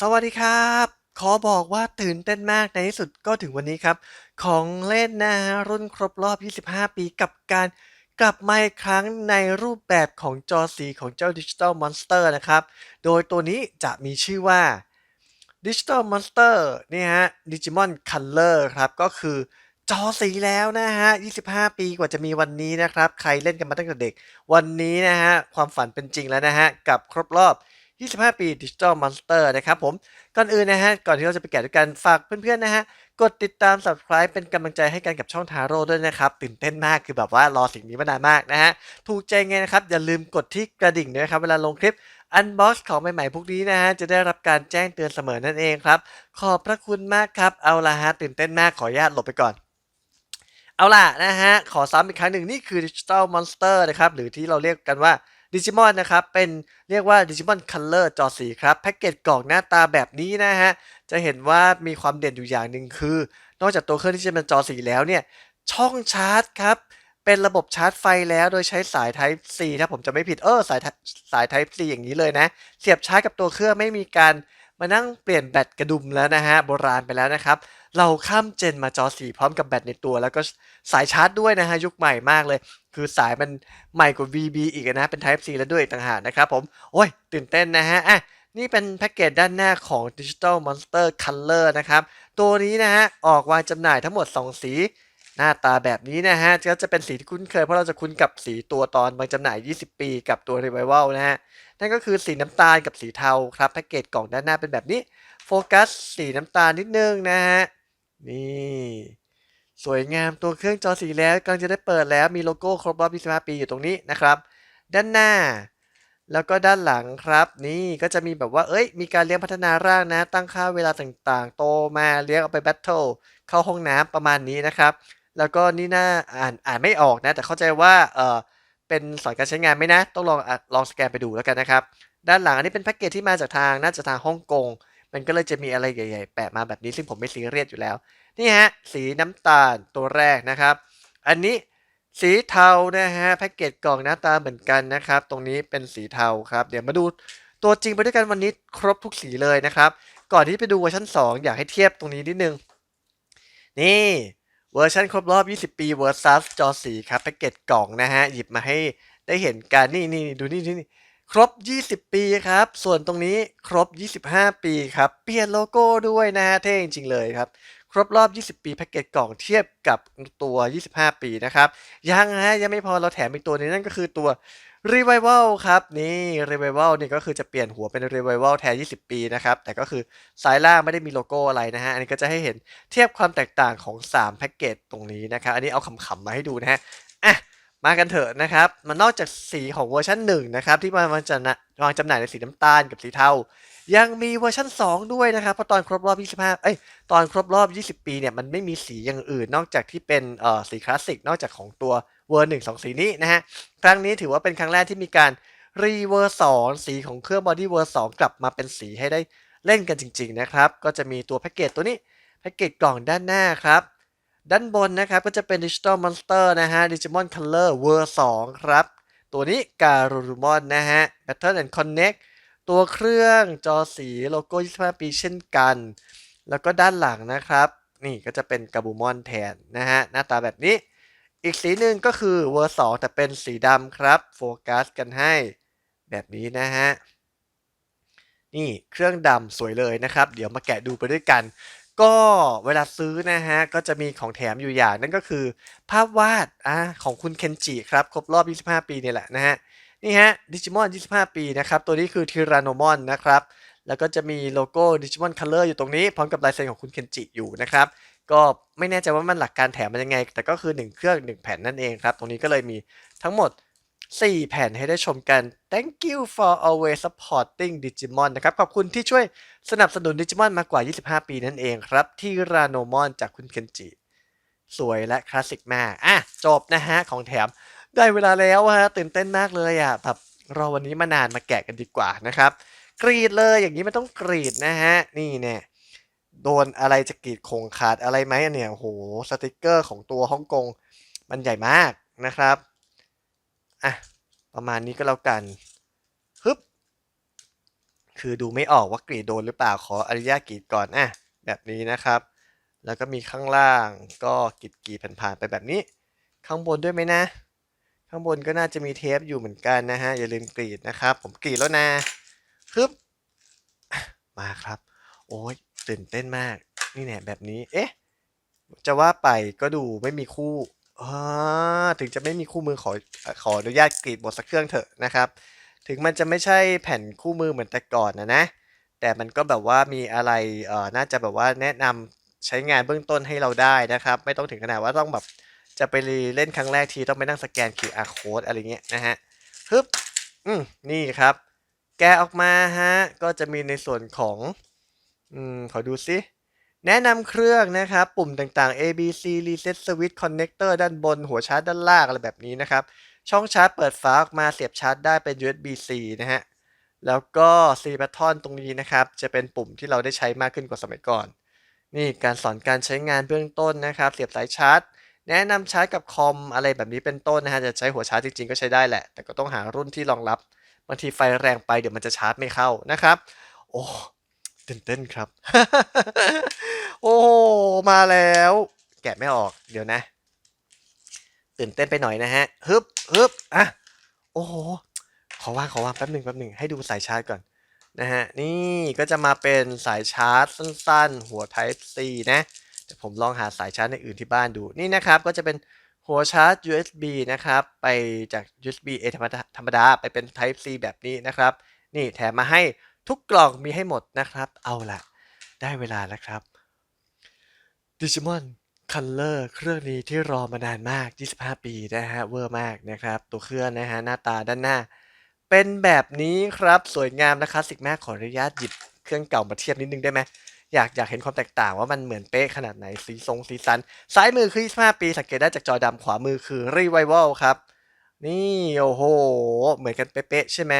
สวัสดีครับ ขอบอกว่าตื่นเต้นมากในที่สุดก็ถึงวันนี้ครับ ของเล่นนะฮะรุ่นครบรอบ 25 ปีกับการกลับมาอีกครั้งในรูปแบบของจอสีของเจ้า Digital Monster นะครับ โดยตัวนี้จะมีชื่อว่า Digital Monster นี่ฮะ Digimon Color ครับ ก็คือจอสีแล้วนะฮะ 25 ปีกว่าจะมีวันนี้นะครับ ใครเล่นกันมาตั้งแต่เด็ก วันนี้นะฮะ ความฝันเป็นจริงแล้วนะฮะ กับครบรอบ 25 ปี Digital Monster นะครับผม ก่อนอื่นนะฮะ ก่อนที่เราจะไปแกะด้วยกันฝากเพื่อนๆนะฮะ กดติดตาม subscribe เป็นกำลังใจให้กันกับช่องทาโร่ด้วยนะครับ ตื่นเต้นมากคือแบบว่ารอสิ่งนี้มานานมากนะฮะ ถูกใจไงนะครับ อย่าลืมกดที่กระดิ่งด้วยนะครับ เวลาลงคลิป unbox ของใหม่ๆพวกนี้นะฮะ จะได้รับการแจ้งเตือนเสมอนั่นเองครับ ขอบพระคุณมากครับ เอาละฮะ ตื่นเต้นมากขออนุญาตหลบไปก่อนเอาล่ะนะฮะ ขอซ้ำอีกครั้งหนึ่งนี่คือ Digital Monster นะครับ หรือที่เราเรียกกันว่า Digimon นะครับเป็นเรียกว่า Digimon Color จอสีครับแพ็กเกจกล่องหน้าตาแบบนี้นะฮะจะเห็นว่ามีความเด่นอยู่อย่างหนึ่งคือ นอกจากตัวเครื่องที่จะเป็นจอสีแล้วเนี่ยช่องชาร์จครับเป็นระบบชาร์จไฟแล้วโดยใช้สาย Type C ถ้าผมจะไม่ผิดเออสายสาย Type C อย่างนี้เลยนะ เสียบชาร์จกับตัวเครื่องไม่มีการมานั่งเปลี่ยนแบตกระดุมแล้วนะฮะโบราณไปแล้วนะครับ เราข้ามเจนมาจอสีพร้อมกับแบตในตัว แล้วก็สายชาร์จด้วยนะฮะยุคใหม่มากเลย คือสายมันใหม่กว่า VB อีกนะเป็น Type C แล้วด้วยอีกต่างหากนะครับผม โอ้ย ตื่นเต้นนะฮะอะนี่เป็นแพ็กเกจด้านหน้าของ Digital Monster Color นะครับ ตัวนี้นะฮะ ออกวางจำหน่ายทั้งหมด 2 สี หน้าตาแบบนี้นะฮะ ก็จะเป็นสีที่คุ้นเคย เพราะเราจะคุ้นกับสีตัวตอนวางจำหน่าย 20 ปีกับตัว Revival นะฮะ นั่นก็คือสีน้ำตาลกับสีเทาครับ แพ็กเกจกล่องด้านหน้าเป็นแบบนี้ โฟกัสสีน้ำตาลนิดนึงนะฮะ นี่ สวยงามตัวเครื่องจอสีแล้วกำลังจะได้เปิดแล้วมีโลโก้ครบรอบ25ปีอยู่ตรงนี้นะครับ ด้านหน้า แล้วก็ด้านหลังครับ นี่ก็จะมีแบบว่าเอ้ย มีการเลี้ยงพัฒนาร่างนะ ตั้งค่าเวลาต่างๆ โตมาเลี้ยงเอาไปแบทเทิลเข้าห้องน้ำประมาณนี้นะครับ แล้วก็นี่น่าอ่านอ่านไม่ออกนะ แต่เข้าใจว่าเออเป็นสอนการใช้งานไหมนะ ต้องลองอลองสแกนไปดูแล้วกันนะครับ ด้านหลังอันนี้เป็นแพ็กเกจที่มาจากทางน่าจะทางฮ่องกง มันก็เลยจะมีอะไรใหญ่ๆ แปะมาแบบนี้ซึ่งผมไม่ซีเรียสอยู่แล้ว นี่ฮะ สีน้ำตาลตัวแรกนะครับ อันนี้สีเทานะฮะแพ็กเกจกล่องหน้าตาเหมือนกันนะครับ ตรงนี้เป็นสีเทาครับ เดี๋ยวมาดูตัวจริงไปด้วยกันวันนี้ครบทุกสีเลยนะครับ ก่อนที่ไปดูเวอร์ชัน2 อยากให้เทียบตรงนี้นิดนึง นี่เวอร์ชันครบรอบ 20 ปีเวอร์ซัสจอสีครับแพ็กเกจกล่องนะฮะหยิบมาให้ได้เห็นกันนี่นี่ดูนี่นี่ ครบ 20 ปีครับ ส่วนตรงนี้ครบ 25 ปีครับ เปลี่ยนโลโก้ด้วยนะฮะเท่จริง ๆ เลยครับ ครบรอบ 20 ปีแพ็กเกจกล่องเทียบกับตัว 25 ปีนะครับ ยังฮะยังไม่พอเราแถมอีกตัวนึงนั่นก็คือตัว Revival ครับ นี่ Revival นี่ก็คือจะเปลี่ยนหัวเป็น Revival แทน 20 ปีนะครับ แต่ก็คือซ้ายล่างไม่ได้มีโลโก้อะไรนะฮะ อันนี้ก็จะให้เห็นเทียบความแตกต่างของ 3 แพ็กเกจตรงนี้นะครับ อันนี้เอาขำๆมาให้ดูนะฮะ อะ มากันเถอะนะครับ มันนอกจากสีของเวอร์ชัน1นะครับที่มาวางจำหน่ายวางจำหน่ายในสีน้ำตาลกับสีเทา ยังมีเวอร์ชัน2 ด้วยนะครับ เพราะตอนครบรอบ 25 เอ้ย ตอนครบรอบ 20 ปีเนี่ยมันไม่มีสีอย่างอื่น นอกจากที่เป็นเอ่อสีคลาสสิก นอกจากของตัวเวอร์หนึ่งสองสีนี้นะฮะ ครั้งนี้ถือว่าเป็นครั้งแรกที่มีการรีเวอร์สองสีของเครื่องบอดี้เวอร์สองกลับมาเป็นสีให้ได้เล่นกันจริง ๆ นะครับ ก็จะมีตัวแพ็กเกจตัวนี้แพ็กเกจกล่องด้านหน้าครับ ด้านบนนะครับก็จะเป็น Digital Monster นะฮะ Digimon Color World 2ครับ ตัวนี้ Garurumon นะฮะ Battle and Connect ตัวเครื่องจอสีโลโก้ 25 ปีเช่นกัน แล้วก็ด้านหลังนะครับ นี่ก็จะเป็นกาบูมอนแทนนะฮะ หน้าตาแบบนี้ อีกสีหนึ่งก็คือเวอร์สองแต่เป็นสีดำครับ โฟกัสกันให้แบบนี้นะฮะ นี่เครื่องดำสวยเลยนะครับ เดี๋ยวมาแกะดูไปด้วยกัน ก็เวลาซื้อนะฮะ ก็จะมีของแถมอยู่อย่างนั่นก็คือ ภาพวาดอะของคุณเคนจิครับ ครบรอบ 25 ปีนี่แหละนะฮะ นี่ฮะดิจิมอน 25 ปีนะครับ ตัวนี้คือทีรานโนมอนนะครับ แล้วก็จะมีโลโก้ Digimon Color อยู่ตรงนี้ พร้อมกับลายเซ็นของคุณเคนจิอยู่นะครับ ก็ไม่แน่ใจว่ามันหลักการแถมมันยังไง แต่ก็คือ 1 เครื่อง 1 แผ่นนั่นเองครับ ตรงนี้ก็เลยมีทั้งหมด 4 แผ่นให้ได้ชมกัน thank you for always supporting Digimon นะครับ ขอบคุณที่ช่วยสนับสนุน Digimon มากว่า 25 ปีนั่นเองครับ ที่รานมอนจากคุณเคนจิ สวยและคลาสสิกมาก อะ จบนะฮะ ของแถม ได้เวลาแล้วฮะ ตื่นเต้นมากเลยอะ แบบรอวันนี้มานานมาแกะกันดีกว่านะครับ กรีดเลยอย่างนี้มันต้องกรีดนะฮะ นี่เนี่ยโดนอะไรจะกรีดโคงขาดอะไรไหมอันเนี่ยโหสติกเกอร์ของตัวฮ่องกงมันใหญ่มากนะครับ อะ ประมาณนี้ก็แล้วกันฮึบคือดูไม่ออกว่ากรีดโดนหรือเปล่าขออนุญาตกรีดก่อนอะแบบนี้นะครับ แล้วก็มีข้างล่างก็กรีดกรีดผ่านๆไปแบบนี้ ข้างบนด้วยไหมนะ ข้างบนก็น่าจะมีเทปอยู่เหมือนกันนะฮะอย่าลืมกรีดนะครับ ผมกรีดแล้วนะฮึบมาครับ โอ้ยตื่นเต้นมาก นี่แน่แบบนี้ เอ๊ะ จะว่าไปก็ดูไม่มีคู่ อ่าถึงจะไม่มีคู่มือขอขออนุญาตกรีดบทสักเครื่องเถอะนะครับ ถึงมันจะไม่ใช่แผ่นคู่มือเหมือนแต่ก่อนนะนะ แต่มันก็แบบว่ามีอะไรเอ่อน่าจะแบบว่าแนะนำใช้งานเบื้องต้นให้เราได้นะครับ ไม่ต้องถึงขนาดว่าต้องแบบจะไปเล่นครั้งแรกทีต้องไปนั่งสแกน QR code อะไรเงี้ยนะฮะฮึบอืมนี่ครับ แกะออกมาฮะก็จะมีในส่วนของ อืมขอดูซิ แนะนำเครื่องนะครับ ปุ่มต่างๆ A B C Reset Switch Connector ด้านบน หัวชาร์จด้านล่างอะไรแบบนี้นะครับ ช่องชาร์จเปิดฝาออกมาเสียบชาร์จได้เป็น USB-C นะฮะ แล้วก็ C button ตรงนี้นะครับ จะเป็นปุ่มที่เราได้ใช้มากขึ้นกว่าสมัยก่อน นี่การสอนการใช้งานเบื้องต้นนะครับ เสียบสายชาร์จ แนะนำชาร์จกับคอมอะไรแบบนี้เป็นต้นนะฮะ จะใช้หัวชาร์จจริงๆ ก็ใช้ได้แหละ แต่ก็ต้องหารุ่นที่รองรับ บางทีไฟแรงไปเดี๋ยวมันจะชาร์จไม่เข้านะครับ โอ้ ตื่นเต้นครับ โอ้ มาแล้ว แกะไม่ออก เดี๋ยวนะ ตื่นเต้นไปหน่อยนะฮะ ฮึบฮึบอะ โอ้โห ขอว่างขอว่างแป๊บหนึ่งแป๊บหนึ่งให้ดูสายชาร์จก่อนนะฮะ นี่ก็จะมาเป็นสายชาร์จสั้นๆ หัว Type C นะเดี๋ยวผมลองหาสายชาร์จในอื่นที่บ้านดู นี่นะครับ ก็จะเป็นหัวชาร์จ USB นะครับ ไปจาก USB A ธรรมดาธรรมดา ไปเป็น Type C แบบนี้นะครับ นี่แถมมาให้ ทุกกล่องมีให้หมดนะครับ เอาละได้เวลาแล้วครับ Digimon Color เครื่องนี้ที่รอมานานมาก 25 ปีนะฮะ เวอร์มากนะครับ ตัวเครื่องนะฮะ หน้าตาด้านหน้า เป็นแบบนี้ครับ สวยงามและคลาสสิกมาก ขออนุญาตหยิบเครื่องเก่ามาเทียบนิดนึงได้ไหมอยากอยากเห็นความแตกต่างว่ามันเหมือนเป๊ะขนาดไหน สีทรงสีสัน ซ้ายมือคือ 25 ปี สังเกตได้จากจอดำขวามือคือ Revival ครับ นี่ โอ้โห เหมือนกันเป๊ะๆใช่ไหม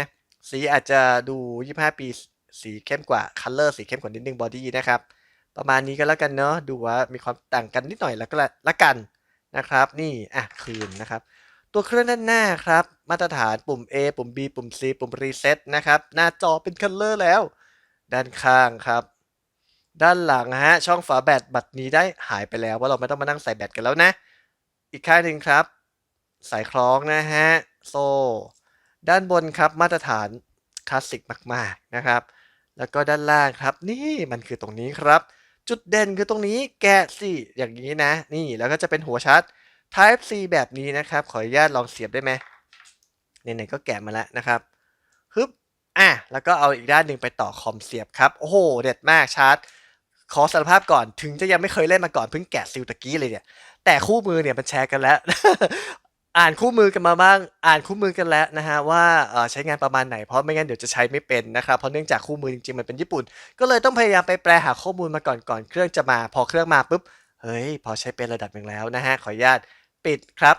สีอาจจะดู 25 ปีสีเข้มกว่า Color สีเข้มกว่านิดนึง Body นะครับ ประมาณนี้ก็แล้วกันเนาะดูว่ามีความต่างกันนิดหน่อยแล้วก็ละกันนะครับ นี่อะคืนนะครับ ตัวเครื่องด้านหน้าครับ มาตรฐานปุ่ม A ปุ่ม B ปุ่ม C ปุ่ม Reset นะครับ หน้าจอเป็น Color แล้ว ด้านข้างครับ ด้านหลังฮะช่องฝาแบตบัตรนี้ได้หายไปแล้วว่าเราไม่ต้องมานั่งใส่แบตกันแล้วนะ อีกข้างหนึ่งครับ สายคล้องนะฮะโซ่ ด้านบนครับมาตรฐานคลาสสิกมากๆนะครับ แล้วก็ด้านล่างครับ นี่มันคือตรงนี้ครับ จุดเด่นคือตรงนี้แกะสิอย่างนี้นะ นี่แล้วก็จะเป็นหัวชาร์จ Type C แบบนี้นะครับ ขออนุญาตลองเสียบได้ไหมไหนๆก็แกะมาแล้วนะครับฮึบอะแล้วก็เอาอีกด้านหนึ่งไปต่อคอมเสียบครับ โอ้โห เด็ดมากชาร์จ ขอสารภาพก่อนถึงจะยังไม่เคยเล่นมาก่อนเพิ่งแกะซิลตะกี้เลยเนี่ย แต่คู่มือเนี่ยมันแชร์กันแล้ว อ่านคู่มือกันมาบ้าง อ่านคู่มือกันแล้วนะฮะว่าใช้งานประมาณไหนเพราะไม่งั้นเดี๋ยวจะใช้ไม่เป็นนะครับเพราะเนื่องจากคู่มือจริงๆมันเป็นญี่ปุ่น ก็เลยต้องพยายามไปแปลหาข้อมูลมาก่อนก่อนเครื่องจะมา พอเครื่องมาปุ๊บเฮ้ยพอใช้เป็นระดับหนึ่งแล้วนะฮะขออนุญาตปิดครับ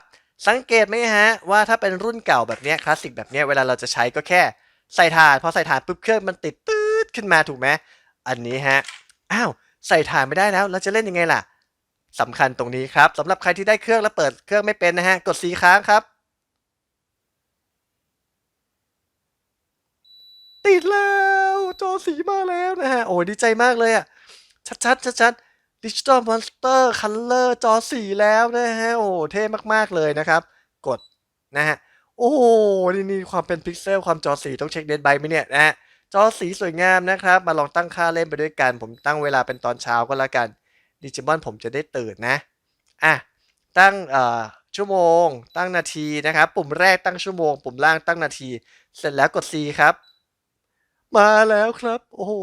สังเกตไหมฮะว่าถ้าเป็นรุ่นเก่าแบบเนี้ยคลาสสิกแบบเนี้ยเวลาเราจะใช้ก็แค่ใส่ถ่านพอใส่ถ่านปุ๊บเครื่องมันติดปื๊ดขึ้นมาถูกไหมอันนี้ฮะอ้าวใส่ถ่านไม่ได้แล้วเราจะเล่นยังไงล่ะ สำคัญตรงนี้ครับสำหรับใครที่ได้เครื่องแล้วเปิดเครื่องไม่เป็นนะฮะ กดสีค้างครับ ติดแล้วจอสีมาแล้วนะฮะ โอ้ดีใจมากเลยอะ ชัดๆชัดๆดิจิตอลมอนสเตอร์คัลเลอร์จอสีแล้วนะฮะ โอ้เท่มากๆเลยนะครับ กดนะฮะ โอ้นี่นี่ความเป็นพิกเซลความจอสีต้องเช็คเดนไบไหมเนี่ยนะฮะจอสีสวยงามนะครับ มาลองตั้งค่าเล่นไปด้วยกัน ผมตั้งเวลาเป็นตอนเช้าก็แล้วกัน ดิจิมอนผมจะได้ตื่นนะอะตั้งชั่วโมง ตั้งนาทีนะครับ ปุ่มแรกตั้งชั่วโมง ปุ่มล่างตั้งนาที เสร็จแล้วกด C ครับ มาแล้วครับ โอ้โห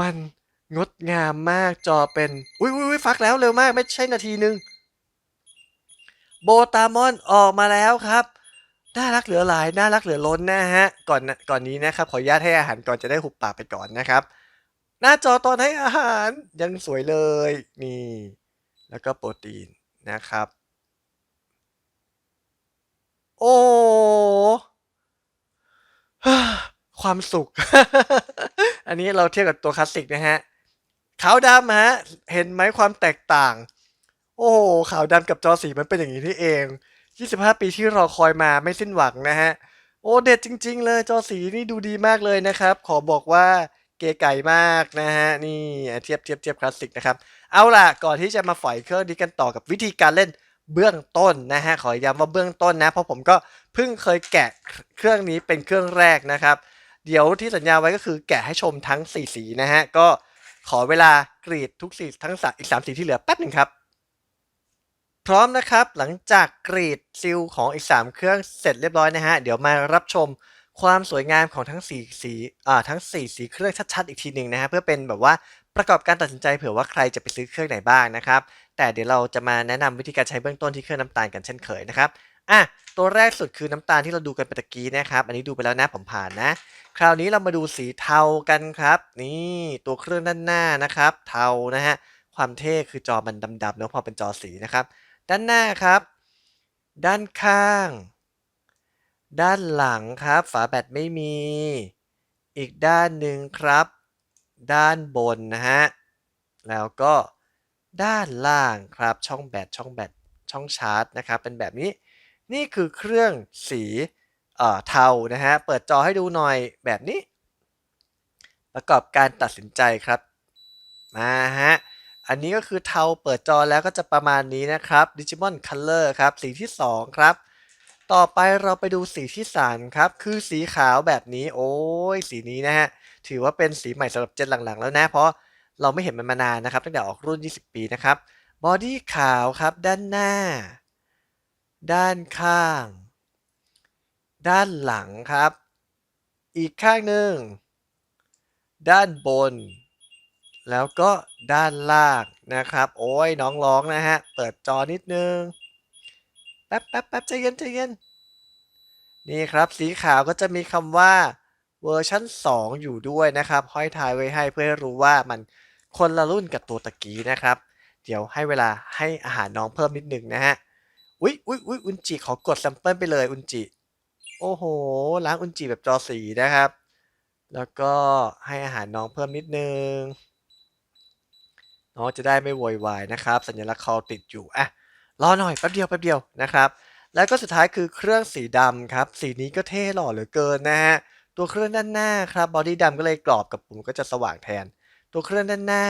มันงดงามมากจอเป็นอุ้ยอุ้ยอุ้ยฟักแล้วเร็วมาก ไม่ใช่นาทีหนึ่งโบตามอนออกมาแล้วครับ น่ารักเหลือหลาย น่ารักเหลือล้นนะฮะ ก่อนก่อนนี้นะครับ ขออนุญาตให้อาหารก่อนจะได้หุบปากไปก่อนนะครับ หน้าจอตอนให้อาหารยังสวยเลยนี่แล้วก็โปรตีนนะครับ โอ้ความสุข อันนี้เราเทียบกับตัวคลาสสิกนะฮะขาวดำฮะเห็นไหมความแตกต่าง โอ้ขาวดำกับจอสีมันเป็นอย่างนี้นี่เอง 25 ปีที่รอคอยมาไม่สิ้นหวังนะฮะ โอ้เด็ดจริง ๆ เลยจอสีนี่ดูดีมากเลยนะครับ ขอบอกว่า เก๋ไก่มากนะฮะนี่เทียบเทียบเทียบคลาสสิกนะครับเอาล่ะก่อนที่จะมาฝอยเครื่องนี้กันต่อกับวิธีการเล่นเบื้องต้นนะฮะขอย้ำว่าเบื้องต้นนะเพราะผมก็เพิ่งเคยแกะเครื่องนี้เป็นเครื่องแรกนะครับ เดี๋ยวที่สัญญาไว้ก็คือแกะให้ชมทั้ง 4 สีนะฮะก็ขอเวลากรีดทุกสีทั้งสามอีก 3 สีที่เหลือแป๊บหนึ่งครับ พร้อมนะครับหลังจากกรีดซิลของอีก 3 เครื่องเสร็จเรียบร้อยนะฮะเดี๋ยวมารับชม ความสวยงามของทั้ง4สีอ่าทั้ง4สีเครื่องชัดๆ อีกทีหนึ่งนะฮะเพื่อเป็นแบบว่าประกอบการตัดสินใจเผื่อว่าใครจะไปซื้อเครื่องไหนบ้างนะครับ แต่เดี๋ยวเราจะมาแนะนำวิธีการใช้เบื้องต้นที่เครื่องน้ำตาลกันเช่นเคยนะครับอะตัวแรกสุดคือน้ำตาลที่เราดูกันไปตะกี้นะครับ อันนี้ดูไปแล้วนะผมผ่านนะ คราวนี้เรามาดูสีเทากันครับ นี่ตัวเครื่องด้านหน้านะครับ เทานะฮะความเท่คือจอมันดำๆเนอะพอเป็นจอสีนะครับ ด้านหน้าครับ ด้านข้าง ด้านหลังครับ ฝาแบตไม่มี อีกด้านหนึ่งครับ ด้านบนนะฮะ แล้วก็ด้านล่างครับช่องแบตช่องแบตช่องชาร์จนะครับ เป็นแบบนี้นี่คือเครื่องสีเอ่อเทานะฮะ เปิดจอให้ดูหน่อยแบบนี้ ประกอบการตัดสินใจครับมาฮะอันนี้ก็คือเทาเปิดจอแล้วก็จะประมาณนี้นะครับ Digimon Color ครับ สีที่ 2 ครับ ต่อไปเราไปดูสีที่3ครับ คือสีขาวแบบนี้ โอ้ย สีนี้นะฮะ ถือว่าเป็นสีใหม่สำหรับเจนหลังๆ แล้วนะ เพราะเราไม่เห็นมันมานานนะครับ ตั้งแต่ออกรุ่น 20 ปีนะครับ บอดี้ขาวครับ ด้านหน้า ด้านข้าง ด้านหลังครับ อีกข้างหนึ่ง ด้านบน แล้วก็ด้านล่างนะครับ โอ้ยน้องร้องนะฮะ เปิดจอนิดนึง แป๊บแป๊บแป๊บใจเย็นใจเย็นนี่ครับสีขาวก็จะมีคำว่าเวอร์ชัน2 อยู่ด้วยนะครับ ห้อยท้ายไว้ให้เพื่อให้รู้ว่ามันคนละรุ่นกับตัวตะกี้นะครับ เดี๋ยวให้เวลาให้อาหารน้องเพิ่มนิดนึงนะฮะอุ๊ยอุ๊ยอุ๊ยอุนจิขอกดแซมเปิลไปเลยอุนจิโอ้โหล้างอุนจิแบบจอสีนะครับ แล้วก็ให้อาหารน้องเพิ่มนิดนึงน้องจะได้ไม่โวยวายนะครับ สัญลักษณ์คอติดอยู่อะ รอหน่อยแป๊บเดียวแป๊บเดียวนะครับแล้วก็สุดท้ายคือเครื่องสีดำครับ สีนี้ก็เท่หล่อเหลือเกินนะฮะตัวเครื่องด้านหน้าครับบอดี้ดำก็เลยกรอบกับปุ่มก็จะสว่างแทน ตัวเครื่องด้านหน้า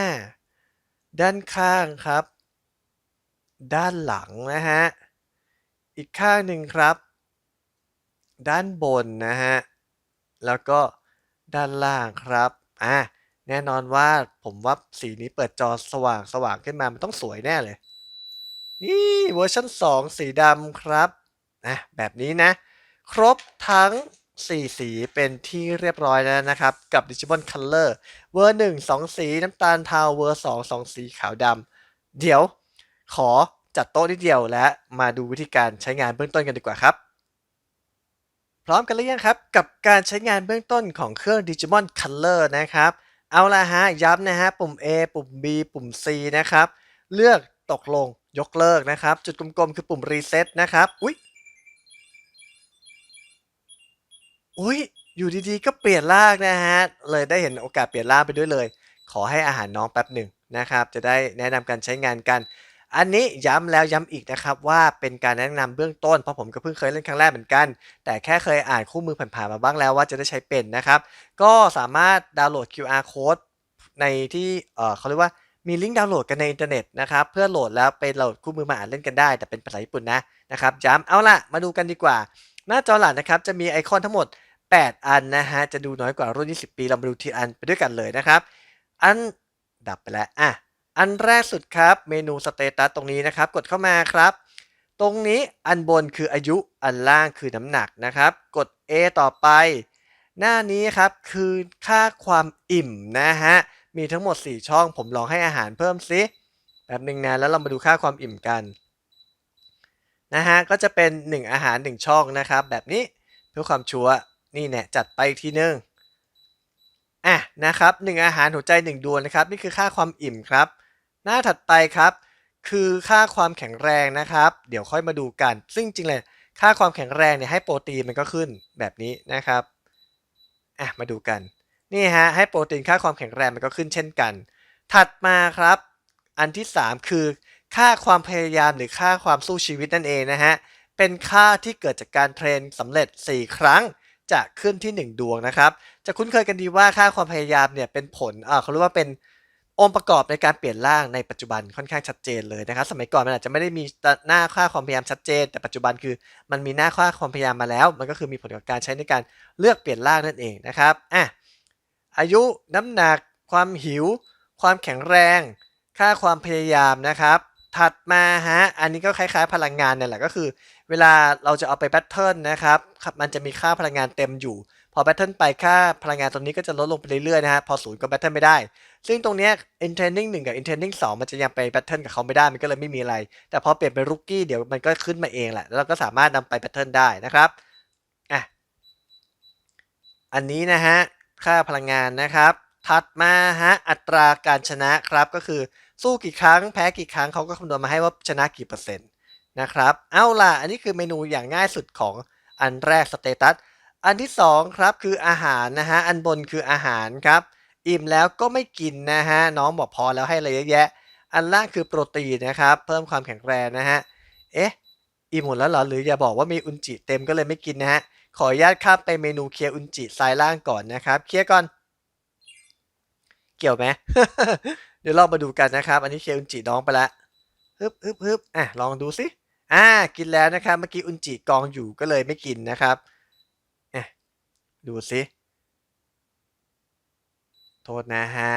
ด้านข้างครับ ด้านหลังนะฮะอีกข้างหนึ่งครับ ด้านบนนะฮะแล้วก็ด้านล่างครับอะแน่นอนว่าผมว่าสีนี้เปิดจอสว่างสว่างขึ้นมามันต้องสวยแน่เลย นี่เวอร์ชัน2 สีดำครับนะแบบนี้นะ ครบทั้ง 4 สีเป็นที่เรียบร้อยแล้วนะครับ กับ Digimon Color เวอร์ 1 2 สีน้ำตาลเทาเวอร์ 2 2 สีขาวดำเดี๋ยวขอจัดโต๊ะนิดเดียวและมาดูวิธีการใช้งานเบื้องต้นกันดีกว่าครับ พร้อมกันหรือยังครับ กับการใช้งานเบื้องต้นของเครื่อง Digimon Color นะครับ เอาละฮะย้ำนะฮะ ปุ่ม A ปุ่ม B ปุ่ม C นะครับ เลือกตกลง ยกเลิกนะครับ จุดกลมๆคือปุ่ม Reset นะครับอุ๊ยอุ๊ยอยู่ดีๆก็เปลี่ยนร่างนะฮะเลยได้เห็นโอกาสเปลี่ยนร่างไปด้วยเลย ขอให้อาหารน้องแป๊บหนึ่งนะครับ จะได้แนะนำการใช้งานกัน อันนี้ย้ำแล้วย้ำอีกนะครับว่าเป็นการแนะนำเบื้องต้นเพราะผมก็เพิ่งเคยเล่นครั้งแรกเหมือนกัน แต่แค่เคยอ่านคู่มือผ่านๆมาบ้างแล้วว่าจะได้ใช้เป็นนะครับ ก็สามารถดาวน์โหลด QR code ในที่เออเขาเรียกว่า มีลิงก์ดาวน์โหลดกันในอินเทอร์เน็ตนะครับเพื่อโหลดแล้วไปโหลดคู่มือมาอ่านเล่นกันได้ แต่เป็นภาษาญี่ปุ่นนะนะครับย้ำเอาล่ะมาดูกันดีกว่า หน้าจอหลักนะครับจะมีไอคอนทั้งหมด 8 อันนะฮะจะดูน้อยกว่ารุ่น 20 ปีเรามาดูทีอันไปด้วยกันเลยนะครับ อันดับไปแล้วอะอันแรกสุดครับเมนูสเตตัสตรงนี้นะครับ กดเข้ามาครับ ตรงนี้อันบนคืออายุอันล่างคือน้ำหนักนะครับ กด A ต่อไป หน้านี้ครับคือค่าความอิ่มนะฮะ มีทั้งหมด 4 ช่อง ผมลองให้อาหารเพิ่มซิแบบหนึ่งนะแล้วเรามาดูค่าความอิ่มกันนะฮะก็จะเป็น 1 อาหาร 1 ช่องนะครับ แบบนี้เพื่อความชัวร์นี่แน่จัดไปอีกทีนึงอะนะครับ1อาหารหัวใจ 1 ดวงนะครับ นี่คือค่าความอิ่มครับ หน้าถัดไปครับ คือค่าความแข็งแรงนะครับ เดี๋ยวค่อยมาดูกัน ซึ่งจริงเลยค่าความแข็งแรงเนี่ยให้โปรตีนมันก็ขึ้นแบบนี้นะครับอะมาดูกัน นี่ฮะให้โปรตีนค่าความแข็งแรงมันก็ขึ้นเช่นกัน ถัดมาครับ อันที่ 3 คือ ค่าความพยายามหรือค่าความสู้ชีวิตนั่นเองนะฮะเป็นค่าที่เกิดจากการเทรนสำเร็จ 4 ครั้งจะขึ้นที่ 1 ดวงนะครับ จะคุ้นเคยกันดีว่าค่าความพยายามเนี่ยเป็นผลเขาเรียกว่าเป็นองค์ประกอบในการเปลี่ยนร่างในปัจจุบันค่อนข้างชัดเจนเลยนะครับ สมัยก่อนมันอาจจะไม่ได้มีหน้าค่าความพยายามชัดเจน แต่ปัจจุบันคือมันมีหน้าค่าความพยายามมาแล้ว มันก็คือมีผลกับการใช้ในการเลือกเปลี่ยนร่างนั่นเองนะครับอะ อายุน้ำหนัก ความหิว ความแข็งแรง ค่าความพยายามนะครับ ถัดมาฮะ อันนี้ก็คล้ายๆ พลังงานเนี่ยแหละก็คือ เวลาเราจะเอาไปแบทเทิลนนะครับมันจะมีค่าพลังงานเต็มอยู่ พอแบทเทิลไปค่าพลังงานตรงนี้ก็จะลดลงไปเรื่อยๆนะฮะพอศูนย์ก็แบทเทิลไม่ได้ ซึ่งตรงเนี้ย in training 1กับ in training 2 มันจะยังไปแบทเทิลกับเขาไม่ได้มันก็เลยไม่มีอะไร แต่พอเปลี่ยนเป็นรุกกี้เดี๋ยวมันก็ขึ้นมาเองแหละแล้วเราก็สามารถนำไปแบทเทิลได้นะครับอะอันนี้นะฮะ ค่าพลังงานนะครับ ถัดมาฮะอัตราการชนะครับก็คือสู้กี่ครั้งแพ้กี่ครั้งเขาก็คำนวณมาให้ว่าชนะกี่เปอร์เซ็นต์นะครับ เอาล่ะ อันนี้คือเมนูอย่างง่ายสุดของอันแรกสเตตัส อันที่สองครับคืออาหารนะฮะ อันบนคืออาหารครับ อิ่มแล้วก็ไม่กินนะฮะ น้องบอกพอแล้วให้อะไรเยอะแยะ อันล่างคือโปรตีนนะครับ เพิ่มความแข็งแรงนะฮะ เอ๊ะ อิ่มหมดแล้วเหรอ หรืออย่าบอกว่ามีอุนจิเต็มก็เลยไม่กินนะฮะ ขออนุญาตข้ามไปเมนูเคลียร์อุนจิซ้ายล่างก่อนนะครับ เคลียร์ก่อน เกี่ยวไหม เดี๋ยวเรามาดูกันนะครับ อันนี้เคลียร์อุนจิน้องไปละฮึบฮึบฮึบอะ ลองดูสิอ่า กินแล้วนะครับ เมื่อกี้อุนจิกองอยู่ก็เลยไม่กินนะครับอะดูสิโทษนะฮะ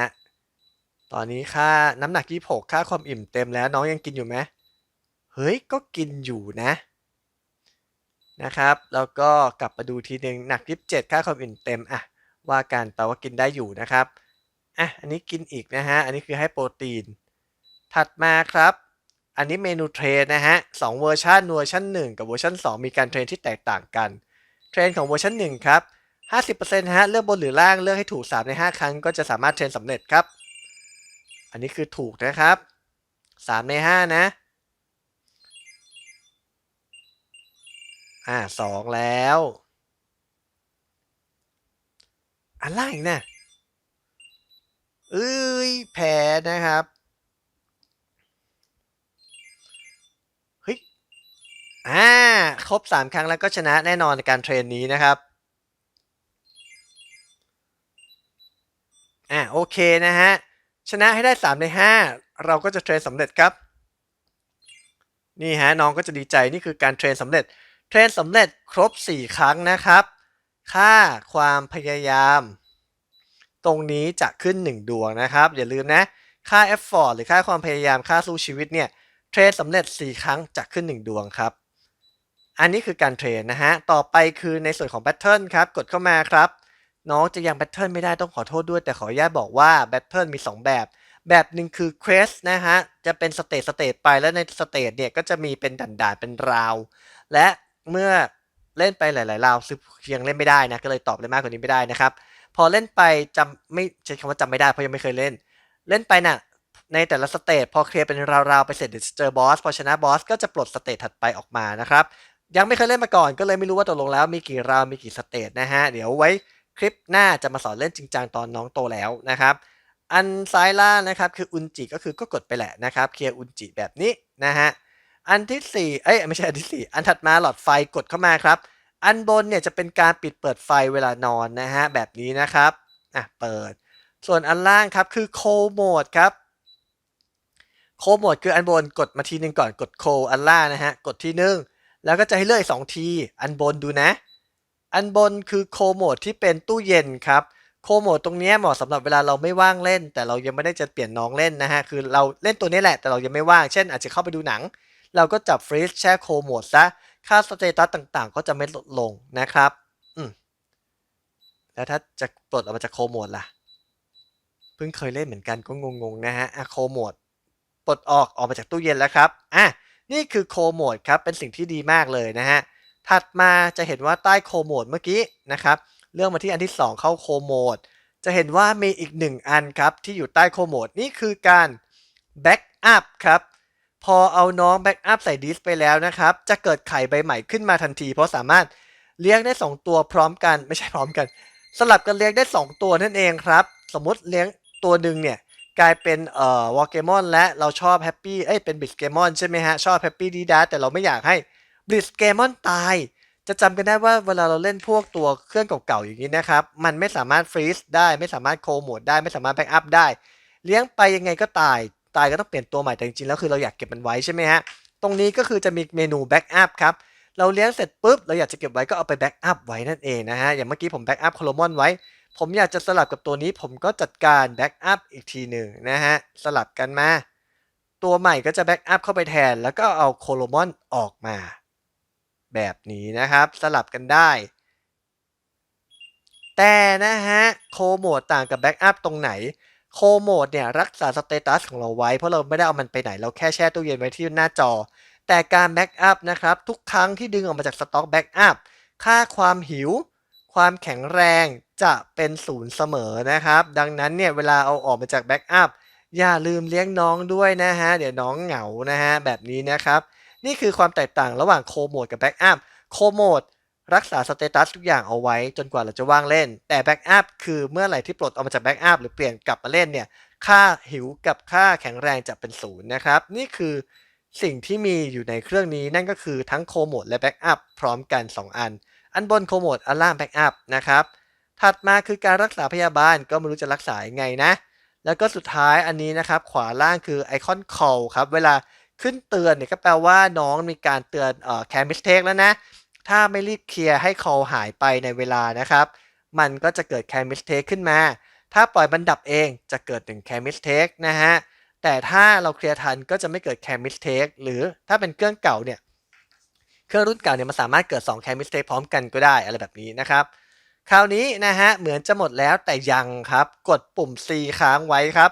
ตอนนี้ค่าน้ำหนัก 26 ค่าความอิ่มเต็มแล้วน้องยังกินอยู่ไหม เฮ้ย ก็กินอยู่นะ นะครับ แล้วก็กลับมาดูทีหนึ่งหนัก 27 ค่าความอิ่มเต็มอะว่ากันแปลว่ากินได้อยู่นะครับอะอันนี้กินอีกนะฮะ อันนี้คือให้โปรตีน ถัดมาครับ อันนี้เมนูเทรนนะฮะสองเวอร์ชันเวอร์ชัน1 กับเวอร์ชัน2 มีการเทรนที่แตกต่างกัน เทรนของเวอร์ชัน1 ครับ 50%ฮะเลือกบนหรือล่างเลือกให้ถูก 3 ใน 5 ครั้งก็จะสามารถเทรนสำเร็จครับ อันนี้คือถูกนะครับ 3 ใน 5 นะ อ่าสองแล้วอันล่างอีกนะเอ้ยแพ้นะครับเฮ้ยอ่าครบ 3 ครั้งแล้วก็ชนะแน่นอนในการเทรนนี้นะครับอ่าโอเคนะฮะ ชนะให้ได้ 3 ใน 5 เราก็จะเทรนสำเร็จครับ นี่ฮะน้องก็จะดีใจนี่คือการเทรนสำเร็จ เทรนสำเร็จครบ 4 ครั้งนะครับ ค่าความพยายาม ตรงนี้จะขึ้น 1 ดวงนะครับ อย่าลืมนะ ค่า effort หรือค่าความพยายามค่าสู้ชีวิตเนี่ยเทรนสำเร็จ 4 ครั้งจะขึ้น 1 ดวงครับ อันนี้คือการเทรนนะฮะ ต่อไปคือในส่วนของแบทเทิลครับ กดเข้ามาครับ น้องจะยังแบทเทิลไม่ได้ต้องขอโทษด้วย แต่ขออนุญาตบอกว่าแบทเทิลมี 2 แบบ แบบหนึ่งคือเควสนะฮะ จะเป็นสเตจสเตจไปแล้วในสเตจเนี่ยก็จะมีเป็นด่านๆเป็นราว และ เมื่อเล่นไปหลายๆราวซึ่งยังเล่นไม่ได้นะก็เลยตอบอะไรมากกว่านี้ไม่ได้นะครับ พอเล่นไปจำไม่ใช้คำว่าจำไม่ได้เพราะยังไม่เคยเล่น เล่นไปน่ะในแต่ละสเตจพอเคลียร์เป็นราวๆไปเสร็จเดี๋ยวเจอบอสพอชนะบอสก็จะปลดสเตจถัดไปออกมานะครับยังไม่เคยเล่นมาก่อนก็เลยไม่รู้ว่าตกลงแล้วมีกี่ราวมีกี่สเตจนะฮะเดี๋ยวไว้คลิปหน้าจะมาสอนเล่นจริงจังตอนน้องโตแล้วนะครับ อันซ้ายล่างนะครับคืออุนจิก็คือก็กดไปแหละนะครับเคลียร์อุนจิแบบนี้นะฮะ อันที่สี่เอ้ยไม่ใช่อันที่สี่อันถัดมาหลอดไฟกดเข้ามาครับ อันบนเนี่ยจะเป็นการปิดเปิดไฟเวลานอนนะฮะแบบนี้นะครับอะเปิด ส่วนอันล่างครับคือโคโหมดครับโคโหมดคืออันบนกดมาทีหนึ่งก่อนกดโคอันล่างนะฮะกดทีหนึ่งแล้วก็จะให้เลือกอีกสองทีอันบนดูนะ อันบนคือโคโหมดที่เป็นตู้เย็นครับโคโหมดตรงนี้เหมาะสำหรับเวลาเราไม่ว่างเล่น แต่เรายังไม่ได้จะเปลี่ยนน้องเล่นนะฮะคือเราเล่นตัวนี้แหละแต่เรายังไม่ว่างเช่น อาจจะเข้าไปดูหนัง เราก็จับฟรีซแช่โคโหมดซะ ค่าสเตตัสต่างๆ ก็จะไม่ลดลงนะครับอืมแล้วถ้าจะปลดออกมาจากโคโหมดล่ะ เพิ่งเคยเล่นเหมือนกันก็งงๆนะฮะอะโคโหมดปลดออกออกมาจากตู้เย็นแล้วครับอะนี่คือโคโหมดครับเป็นสิ่งที่ดีมากเลยนะฮะถัดมาจะเห็นว่าใต้โคโหมดเมื่อกี้นะครับเลื่อนมาที่อันที่ 2 เข้าโคโหมดจะเห็นว่ามีอีกหนึ่งอันครับที่อยู่ใต้โคโหมดนี่คือการแบ็กอัพครับ พอเอาน้องแบ็กอัพใส่ดิสไปแล้วนะครับ จะเกิดไข่ใบใหม่ขึ้นมาทันที เพราะสามารถเลี้ยงได้ 2 ตัวพร้อมกันไม่ใช่พร้อมกัน สลับกันเลี้ยงได้ 2 ตัวนั่นเองครับ สมมติเลี้ยงตัวหนึ่งเนี่ยกลายเป็นเอ่อวอลเกมอนและเราชอบแฮปปี้เอ้ยเป็นบิสเกมอนใช่ไหมฮะ ชอบแฮปปี้ดีดาแต่เราไม่อยากให้บิสเกมอนตาย จะจะจำกันได้ว่าเวลาเราเล่นพวกตัวเครื่องเก่าๆอย่างนี้นะครับ มันไม่สามารถฟรีซได้ไม่สามารถโคโหมดได้ไม่สามารถแบ็กอัพได้ เลี้ยงไปยังไงก็ตาย ตายก็ต้องเปลี่ยนตัวใหม่แต่จริงๆแล้วคือเราอยากเก็บมันไว้ใช่ไหมฮะ ตรงนี้ก็คือจะมีเมนูแบ็กอัพครับ เราเลี้ยงเสร็จปุ๊บเราอยากจะเก็บไว้ก็เอาไปแบ็กอัพไว้นั่นเองนะฮะ อย่างเมื่อกี้ผมแบ็กอัพโคโลมอนไว้ ผมอยากจะสลับกับตัวนี้ผมก็จัดการแบ็กอัพอีกทีหนึ่งนะฮะ สลับกันมา ตัวใหม่ก็จะแบ็กอัพเข้าไปแทน แล้วก็เอาโคโลมอนออกมา แบบนี้นะครับ สลับกันได้แต่นะฮะโคโหมดต่างกับแบ็กอัพตรงไหน โคโหมดเนี่ยรักษาสเตตัสของเราไว้เพราะเราไม่ได้เอามันไปไหน เราแค่แช่ตู้เย็นไว้ที่หน้าจอ แต่การแบ็กอัพนะครับ ทุกครั้งที่ดึงออกมาจากสต็อกแบ็กอัพค่าความหิว ความแข็งแรงจะเป็นศูนย์เสมอนะครับ ดังนั้นเนี่ยเวลาเอาออกมาจากแบ็กอัพอย่าลืมเลี้ยงน้องด้วยนะฮะ เดี๋ยวน้องเหงานะฮะ แบบนี้นะครับ นี่คือความแตกต่างระหว่างโคโหมดกับแบ็กอัพโคโหมด รักษาสเตตัสทุกอย่างเอาไว้จนกว่าเราจะว่างเล่น แต่แบ็กอัพคือเมื่อไหร่ที่ปลดออกมาจากแบ็กอัพหรือเปลี่ยนกลับมาเล่นเนี่ย ค่าหิวกับค่าแข็งแรงจะเป็นศูนย์นะครับ นี่คือสิ่งที่มีอยู่ในเครื่องนี้นั่นก็คือทั้งโคโมดและแบ็กอัพพร้อมกัน 2 อัน อันบนโคโมดอันล่างแบ็กอัพนะครับ ถัดมาคือการรักษาพยาบาลก็ไม่รู้จะรักษายังไงนะ แล้วก็สุดท้ายอันนี้นะครับ ขวาล่างคือไอคอน call ครับ เวลาขึ้นเตือนเนี่ยก็แปลว่าน้องมีการเตือนเอ่อแคมิสเทคแล้วนะ ถ้าไม่รีบเคลียร์ให้ call หายไปในเวลานะครับ มันก็จะเกิดแคร์มิสเทคขึ้นมา ถ้าปล่อยมันดับเองจะเกิดหนึ่งแคร์มิสเทคนะฮะ แต่ถ้าเราเคลียร์ทันก็จะไม่เกิดแคร์มิสเทคหรือถ้าเป็นเครื่องเก่าเนี่ย เครื่องรุ่นเก่าเนี่ยมันสามารถเกิด2แคร์มิสเทคพร้อมกันก็ได้อะไรแบบนี้นะครับ คราวนี้นะฮะเหมือนจะหมดแล้วแต่ยังครับ กดปุ่ม C ค้างไว้ครับ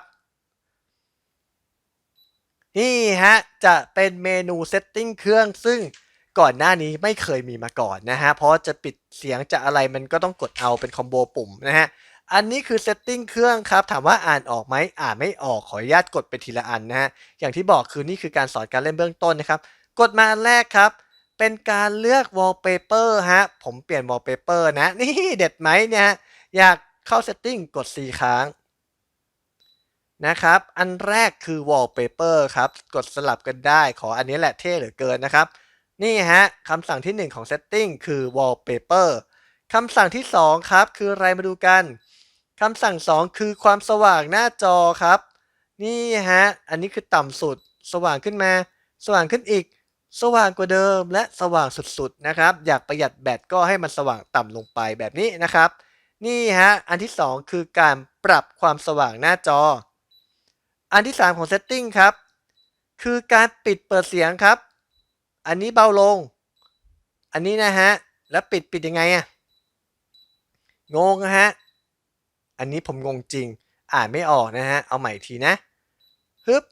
นี่ฮะจะเป็นเมนูเซตติ้งเครื่องซึ่ง ก่อนหน้านี้ไม่เคยมีมาก่อนนะฮะ เพราะจะปิดเสียงจะอะไรมันก็ต้องกดเอาเป็นคอมโบปุ่มนะฮะ อันนี้คือเซตติ้งเครื่องครับ ถามว่าอ่านออกไหมอ่านไม่ออกขออนุญาตกดไปทีละอันนะฮะ อย่างที่บอกคือนี่คือการสอนการเล่นเบื้องต้นนะครับ กดมาอันแรกครับ เป็นการเลือก wallpaper ฮะ ผมเปลี่ยน wallpaper นะ นี่เด็ดไหมเนี่ย อยากเข้า setting กด C ค้างนะครับ อันแรกคือ wallpaper ครับ กดสลับกันได้ ขออันนี้แหละเท่เหลือเกินนะครับ นี่ฮะคำสั่งที่ 1 ของ setting คือ wallpaper คำสั่งที่ 2 ครับ คืออะไรมาดูกันคำสั่ง 2 คือความสว่างหน้าจอครับ นี่ฮะ อันนี้คือต่ำสุด สว่างขึ้นมา สว่างขึ้นอีก สว่างกว่าเดิม และสว่างสุดๆนะครับ อยากประหยัดแบตก็ให้มันสว่างต่ำลงไปแบบนี้นะครับ นี่ฮะ อันที่ 2 คือการปรับความสว่างหน้าจอ อันที่ 3 ของ setting ครับ คือการปิดเปิดเสียงครับ อันนี้เบาลง อันนี้นะฮะ แล้วปิดปิดยังไงอะงงนะฮะ อันนี้ผมงงจริง อ่านไม่ออกนะฮะ เอาใหม่ทีนะฮึบ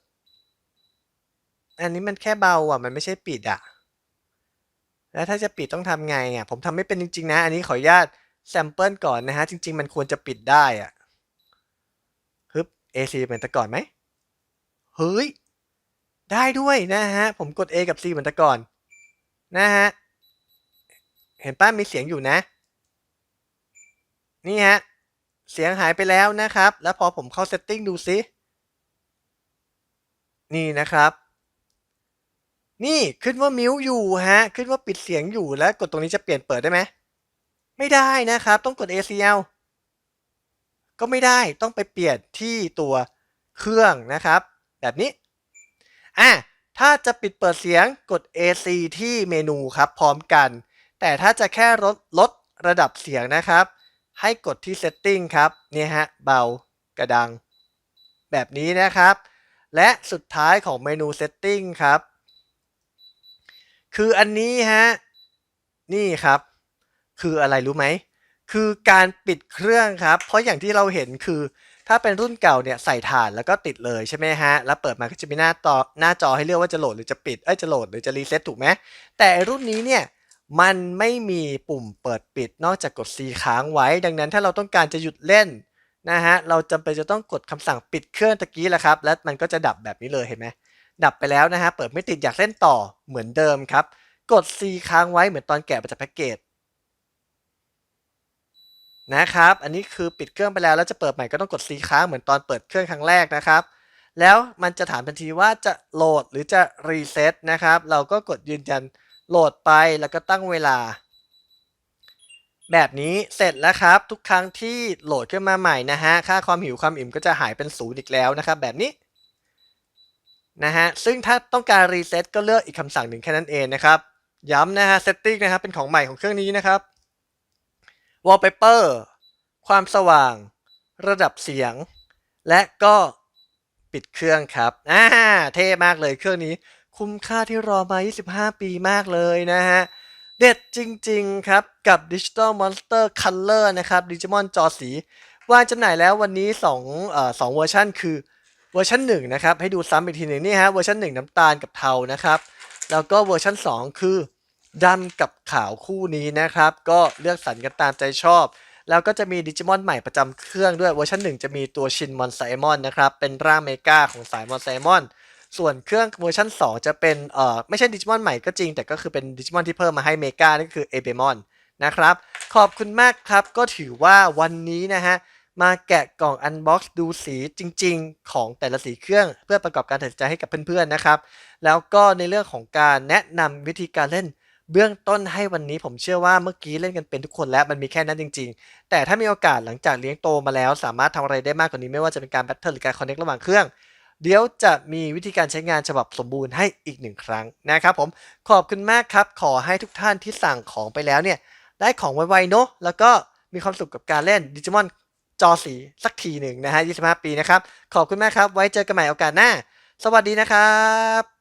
อันนี้มันแค่เบาอะ มันไม่ใช่ปิดอะ แล้วถ้าจะปิดต้องทำไงอะ ผมทำไม่เป็นจริง ๆ นะ อันนี้ขออนุญาตแซมเปิลก่อนนะฮะ จริง ๆ มันควรจะปิดได้อะฮึบ AC เหมือนแต่ก่อนไหม เฮ้ย ได้ด้วยนะฮะ ผมกด A กับ C เหมือนแต่ก่อน นะฮะ เห็นป้ามีเสียงอยู่นะ นี่ฮะ เสียงหายไปแล้วนะครับ แล้วพอผมเข้า setting ดูซินี่นะครับ นี่ขึ้นว่ามิวอยู่ฮะ ขึ้นว่าปิดเสียงอยู่แล้วกดตรงนี้จะเปลี่ยนเปิดได้ไหมไม่ได้นะครับ ต้องกด ACL ก็ไม่ได้ต้องไปเปลี่ยนที่ตัวเครื่องนะครับ แบบนี้ อะถ้าจะปิดเปิดเสียงกด AC ที่เมนูครับพร้อมกัน แต่ถ้าจะแค่ลดลดระดับเสียงนะครับ ให้กดที่ setting ครับเนี่ยฮะเบากระดัง แบบนี้นะครับ และสุดท้ายของเมนู setting ครับ คืออันนี้ฮะนี่ครับ คืออะไรรู้ไหม คือการปิดเครื่องครับ เพราะอย่างที่เราเห็นคือ ถ้าเป็นรุ่นเก่าเนี่ยใส่ถานแล้วก็ติดเลยใช่ไหมฮะ แล้วเปิดมาก็จะมีหน้าจอหน้าจอให้เลือกว่าจะโหลดหรือจะปิด เอ้ยจะโหลดหรือจะรีเซ็ตถูกไหม แต่รุ่นนี้เนี่ยมันไม่มีปุ่มเปิดปิดนอกจากกด C ค้างไว้ ดังนั้นถ้าเราต้องการจะหยุดเล่นนะฮะ เราจำเป็นจะต้องกดคำสั่งปิดเครื่องตะกี้แหละครับ แล้วมันก็จะดับแบบนี้เลยเห็นไหม ดับไปแล้วนะฮะ เปิดไม่ติดอยากเล่นต่อเหมือนเดิมครับ กด C ค้างไว้เหมือนตอนแกะมาจากแพ็กเกจ นะครับ อันนี้คือปิดเครื่องไปแล้วแล้วจะเปิดใหม่ก็ต้องกด C ค้างเหมือนตอนเปิดเครื่องครั้งแรกนะครับ แล้วมันจะถามทันทีว่าจะโหลดหรือจะรีเซ็ตนะครับ เราก็กดยืนยันโหลดไปแล้วก็ตั้งเวลา แบบนี้เสร็จแล้วครับ ทุกครั้งที่โหลดขึ้นมาใหม่นะฮะ ค่าความหิวความอิ่มก็จะหายเป็นศูนย์อีกแล้วนะครับ แบบนี้นะฮะ ซึ่งถ้าต้องการรีเซ็ตก็เลือกอีกคำสั่งหนึ่งแค่นั้นเองนะครับ ย้ำนะฮะ setting นะครับเป็นของใหม่ของเครื่องนี้นะครับ wallpaper ความสว่าง ระดับเสียง และก็ปิดเครื่องครับ อ่า เท่มากเลยเครื่องนี้ คุ้มค่าที่รอมา 25 ปีมากเลยนะฮะ เด็ดจริง ๆ ครับ กับ Digital Monster Color นะครับ Digimon จอสี วางจำหน่ายแล้ววันนี้2เอ่อ2เวอร์ชันคือเวอร์ชัน1นะครับ ให้ดูซ้ำอีกทีหนึ่งนี่ฮะ เวอร์ชัน1 น้ำตาลกับเทานะครับ แล้วก็เวอร์ชัน2 คือ ดำกับขาวคู่นี้นะครับ ก็เลือกสรรกันตามใจชอบ แล้วก็จะมีดิจิมอนใหม่ประจำเครื่องด้วยเวอร์ชัน1 จะมีตัวชินมอนไซมอนนะครับ เป็นร่างเมกาของสายมอนไซมอนส่วนเครื่องเวอร์ชัน2 จะเป็นเอ่อไม่ใช่ดิจิมอนใหม่ก็จริง แต่ก็คือเป็นดิจิมอนที่เพิ่มมาให้เมกานั่นก็คือเอเบมอนนะครับ ขอบคุณมากครับ ก็ถือว่าวันนี้นะฮะ มาแกะกล่องอันบ็อกซ์ดูสีจริง ๆ ของแต่ละสีเครื่องเพื่อประกอบการตัดสินใจให้กับเพื่อนๆนะครับ แล้วก็ในเรื่องของการแนะนำวิธีการเล่น เบื้องต้นให้วันนี้ผมเชื่อว่าเมื่อกี้เล่นกันเป็นทุกคนแล้วมันมีแค่นั้นจริง ๆ แต่ถ้ามีโอกาสหลังจากเลี้ยงโตมาแล้ว สามารถทำอะไรได้มากกว่านี้ไม่ว่าจะเป็นการแบทเทิลหรือการคอนเน c t ระหว่างเครื่อง เดี๋ยวจะมีวิธีการใช้งานฉบับสมบูรณ์ให้อีกหนึ่งครั้งนะครับผมขอบคุณมากครับ ขอให้ทุกท่านที่สั่งของไปแล้วเนี่ยได้ของไวๆเนอะแล้วก็มีความสุขกับการเล่นดิจิมอนจอสีสักทีหนึ่งนะฮะ 25 ปีนะครับ ขอบคุณมากครับ ไว้เจอกันใหม่โอกาสหน้า สวัสดีนะครับ